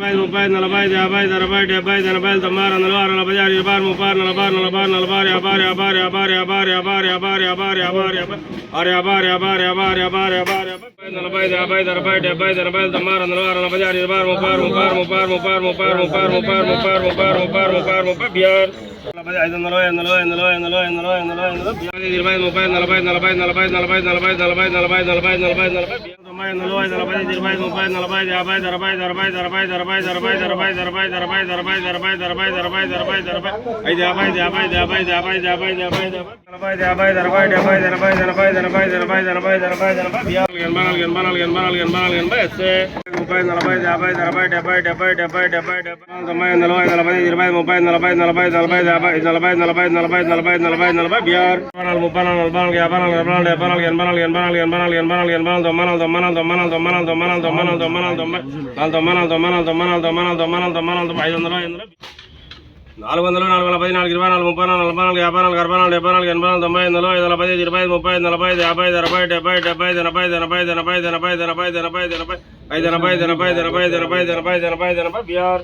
ఇరవై ముప్పై నలభై యాభై అరవై డెబ్బై ఎనభై తొంభై వందలు ఆరు నలభై ఆరు ఇరవై ముప్పై నలభై నలభై నలభై యాభై యాభై యాభై యాభై యాభై యాభై యాభై యాభై యాభై ఆరు యాభై యాభై యాభై యాభై యాభై యాభై నలభై యాభై అరవై డెబ్బై ఎనభై తొంభై వందలు ఆరు నలభై ఆరు ఇరవై ముప్పై ముప్పై ముప్పై ముప్పై ముప్పై ముప్పై ముప్పై ముప్పై ముప్పై ముప్పై ముప్పై ముప్పై బిఆర్ నలభై ఐదు వందలు ఎనిమిది ఎనిమిది ఎనిమిది ఎనిమిది ఎనిమిది ఎనిమిది ఇరవై ముప్పై నలభై నలభై నలభై నలభై నలభై నలభై నలభై నలభై నలభై నలభై ఐదు ముప్పై నలభై యాభై నలభై డెబ్బై డెబ్బై డెబ్బై డెబ్బై డెబ్బై తొంభై నలభై నలభై ఇరవై ముప్పై నలభై నలభై నలభై యాభై నలభై నలభై నలభై నలభై నలభై నలభై బిఆర్ ముప్పై నాలుగు ముప్పై నాలుగు నలభై నాలుగు యాభై నాలుగు డెబ్బై నాలుగు ఎనభై నాలుగు ఎనభై నాలుగు ఎనభై నాలుగు ఎనభై నాలుగు ఎనభై నాలుగు తొంభై నాలుగు తొంభై నాలుగు తొంభై నాలుగు తొంభై నాలుగు తొంభై నాలుగు తొంభై నాలుగు తొంభై నాలుగు తొంభై నాలుగు తొంభై నాలుగు తొంభై నాలుగు తొంభై నాలుగు తొంభై నాలుగు తొంభై నాలుగు తొంభై నాలుగు ఐదు వందలు ఐదు వందలు నాలుగు వందలు నాలుగు వందల పది నాలుగు ఇరవై నాలుగు ముప్పై నాలుగు నలభై నాలుగు యాభై నాలుగు అరవై నాలుగు డెబ్బై నాలుగు ఎనభై నాలుగు తొంభై ఐదు వందలు ఐదు నలభై పది ఇరవై ఐదు ముప్పై ఐదు నలభై ఐదు యాభై ఐదు అరవై డెబ్బై డెబ్బై ఐదు ఎనభై ఎనభై ఎనభై ఎనభై ఎనభై ఎనభై ఎనభై ఐదు ఎనభై ఐదు ఎనభై ఐదు ఎనభై ఐదు ఎనభై ఐదు ఎనభై ఐదు ఎనభై ఐదు ఎనభై బీఆర్